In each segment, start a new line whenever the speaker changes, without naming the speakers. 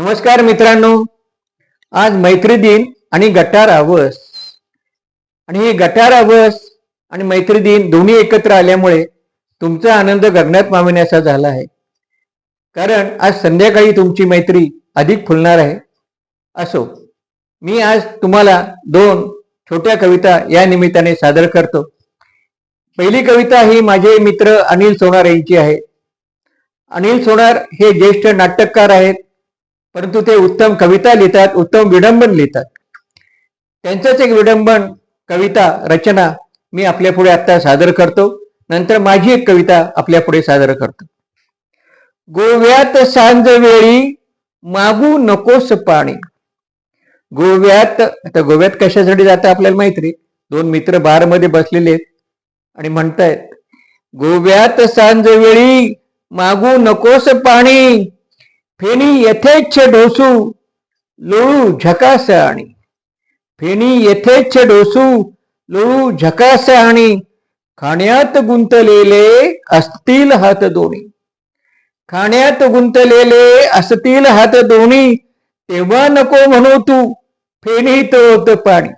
नमस्कार मित्रांनो. आज मैत्री दिन आणि गटार आवस. आणि हे गटार आवस आणि मैत्री दिन दोन्ही एकत्र आल्यामुळे तुमचा आनंद गगनात माविण्याचा झाला आहे. कारण आज संध्याकाळी तुमची मैत्री अधिक फुलणार आहे. असो मी आज तुम्हाला दोन छोट्या कविता या निमित्ताने सादर करतो. पहिली कविता ही माझे मित्र अनिल सोनार यांची आहे. अनिल सोनार हे ज्येष्ठ नाटककार आहेत. परंतु ते उत्तम कविता लिहितात उत्तम विडंबन लिहितात. त्यांचंच एक विडंबन कविता रचना मी आपल्या पुढे आता सादर करतो. नंतर माझी एक कविता आपल्या पुढे सादर करतो. गोव्यात सांज वेळी मागू नकोस पाणी. गोव्यात आता गोव्यात कशासाठी जातं आपल्याला माहिती दोन मित्र बारमध्ये बसलेले आहेत आणि म्हणतायत गोव्यात सांज वेळी मागू नकोस पाणी. फेणी यथेच्छ ढोसू लोळू झकास आणि. फेणी यथेच्छ ढोसू लोळू झकास आणि. खाण्यात गुंतलेले असतील हात दोन्ही. खाण्यात गुंतलेले असतील हात दोन्ही तेव्हा नको म्हणू तू फेणीत होत पाणी.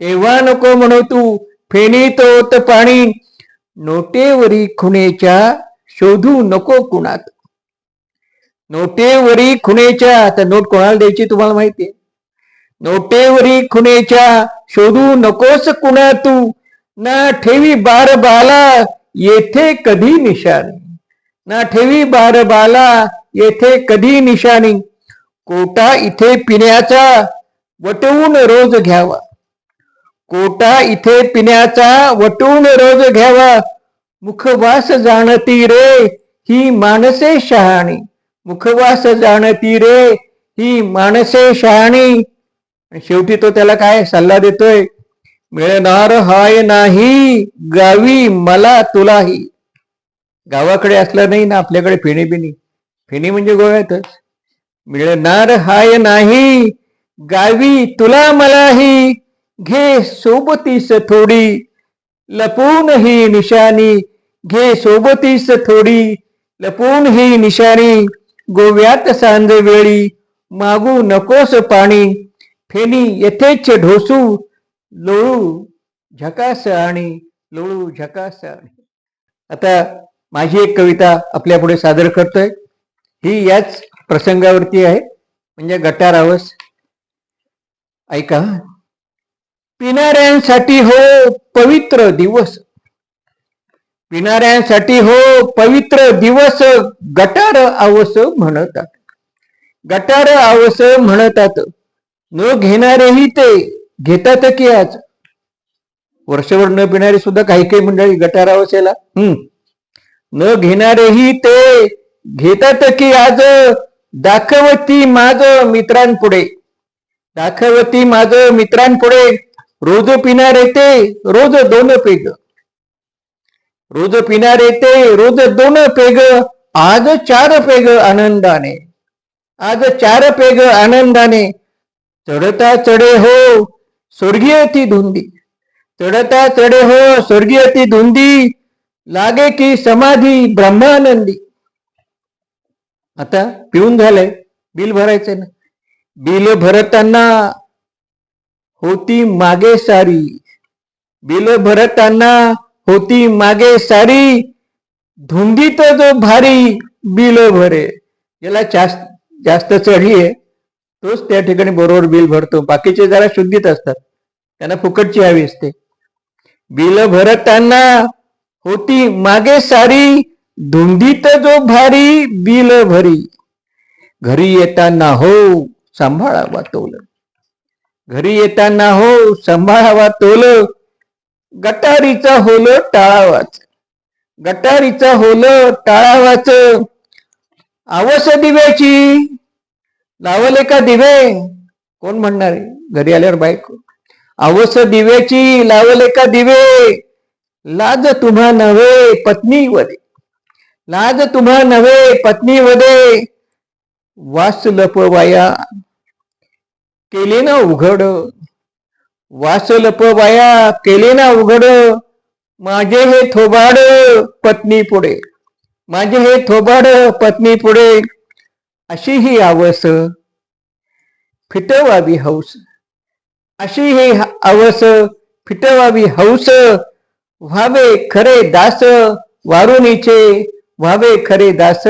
तेव्हा नको म्हणू तू फेणीत होत पाणी. नोटेवरी खुणेच्या शोधू नको कुणात. नोटेवरी खुनेच्या आता नोट कोणाला द्यायची तुम्हाला आहे? नोटेवरी खुणेच्या शोधू नकोस कुणा तू ना ठेवी बार बाला येथे कधी निशाणी. ना ठेवी बार बाला येथे कधी निशाणी. कोटा इथे पिण्याचा वटवून रोज घ्यावा. कोटा इथे पिण्याचा वटून रोज घ्यावा. मुखवास जाणती रे ही माणसे शहाणी. मुखवास जाणती रे ही माणसे शहाणी. शेवटी तो त्याला काय सल्ला देतोय? मिळणार हाय नाही गावी मला तुलाही. गावाकडे असलं नाही ना आपल्याकडे फेणी बिणी फेणी म्हणजे गोव्यातच. मिळणार हाय नाही गावी तुला मलाही. घे सोबतीस थोडी लपून ही निशाणी. घे सोबतीस थोडी लपून ही निशाणी. गोव्यात सांज वेळी मागू नकोस पाणी. फेणी येथेच ढोसू लोळू झकास आणि लोळू झकास आणि. आता माझी एक कविता आपल्या पुढे सादर करतोय. ही याच प्रसंगावरती आहे. म्हणजे गटारावस ऐका. पिणाऱ्यांसाठी हो पवित्र दिवस. पिणाऱ्यांसाठी हो पवित्र दिवस गटार आवस म्हणतात. गटार आवस म्हणतात. न घेणारेही ते घेतात की आज. वर्षभर न पिणारे सुद्धा काही काही मंडळी गटार आवसेला. हम्म. न घेणारेही ते घेतात की आज दाखवती माझ मित्रांपुढे. दाखवती माझ मित्रांपुढे. रोज पिणारे ते रोज दोन पेग. रोज पिणारे ते रोज दोन पेग आज चार पेग आनंदाने. आज चार पेग आनंदाने. चढता चढे हो स्वर्गीय ती धुंदी. चढता चढे हो स्वर्गीय ती धुंदी. लागे की समाधी ब्रह्मानंदी. आता पिऊन झालंय बिल भरायचंय ना. बिल भरताना होती मागे सारी. बिल भरताना होती मागे सारी. धुंदीत जो भारी बिल भरे. ज्याला जास्त जास्त चढी आहे. तोच त्या ठिकाणी बरोबर बिल भरतो. बाकीचे जरा शुद्धीत असतात. त्यांना फुकटची हवी असते. बिल भरताना होती मागे सारी. धुंदीत जो भारी बिल भरी. घरी येताना हो सांभाळावा तोल. घरी येताना हो सांभाळावा तोल. गटारीचा होल टाळावाच गटारीचा होल टाळावाच आवस दिव्याची. लावले का दिवे? कोण म्हणणार घरी आल्यावर बायको. आवस दिव्याची लावले का दिवे? लाज तुम्हा नव्हे पत्नी वदे लाज तुम्हा नव्हे पत्नी वदे वास लपवाया केले ना उघड. वासलप बाया केले ना उघड. माझे हे थोबाड पत्नी पुढे. माझे हे थोबाड पत्नी पुढे. अशी ही आवस. फिटवावी हौस. अशी ही आवस. फिट फिटवावी हौस. व्हावे खरे दास वारुणीचे. व्हावे खरे दास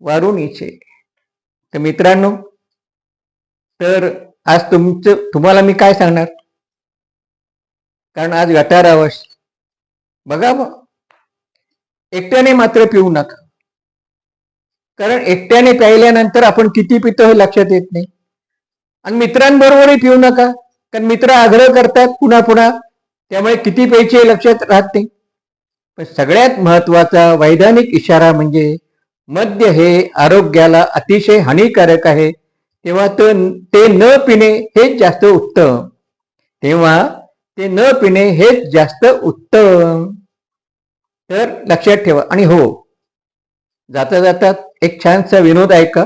वारुणीचे. तर मित्रांनो तर आज तुमचं तुम्हाला मी काय सांगणार? कारण आज गटार आवास बघा एकट्याने मात्र पिऊ नका. कारण एकट्याने प्यायल्यानंतर आपण किती पितो हे लक्षात येत नाही. आणि मित्रांबरोबरही पिऊ नका. कारण मित्र आग्रह करतात पुन्हा पुन्हा. त्यामुळे किती प्यायचे हे लक्षात राहत नाही. पण सगळ्यात महत्त्वाचा वैधानिक इशारा म्हणजे मद्य हे आरोग्याला अतिशय हानिकारक आहे. तेव्हा तो ते न पिणे हेच जास्त उत्तम. तेव्हा ते न पिणे हेच जास्त उत्तम. तर लक्षात ठेवा. आणि हो जाता जाता एक छानसा विनोद ऐका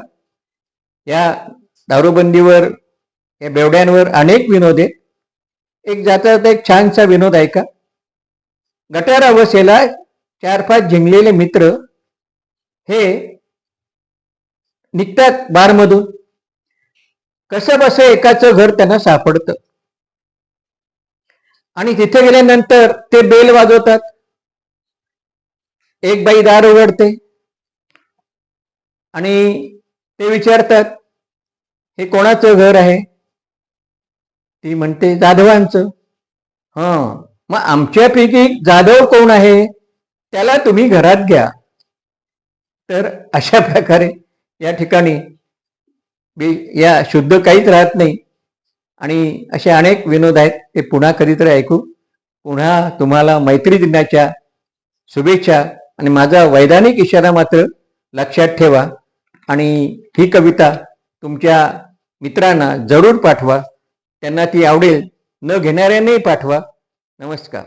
या दारूबंदीवर या बेवड्यांवर अनेक विनोद आहेत. एक जाता जाता एक छानसा विनोद ऐका गटार अवस्थेला चार पाच जिंकलेले मित्र हे निघतात बारमधून. कसं बसं एकाचं घर त्यांना सापडतं? आणि तिथे गेल्यानंतर ते बेल वाजवतात. एक बाई दार उघडते. आणि ते विचारतात हे कोणाचं घर आहे? ती म्हणते जाधवांचं. हं मग आमच्यापैकी जाधव कोण आहे? त्याला तुम्ही घरात घ्या. तर अशा प्रकारे या ठिकाणी या शुद्ध काहीच राहत नाही. आणि असे अनेक विनोद आहेत ते पुन्हा कधीतरी ऐकू. पुन्हा तुम्हाला मैत्री दिनाच्या शुभेच्छा आणि माझा वैधानिक इशारा मात्र लक्षात ठेवा आणि ही कविता तुमच्या मित्रांना जरूर पाठवा. त्यांना ती आवडेल न घेणाऱ्यांनाही पाठवा. नमस्कार.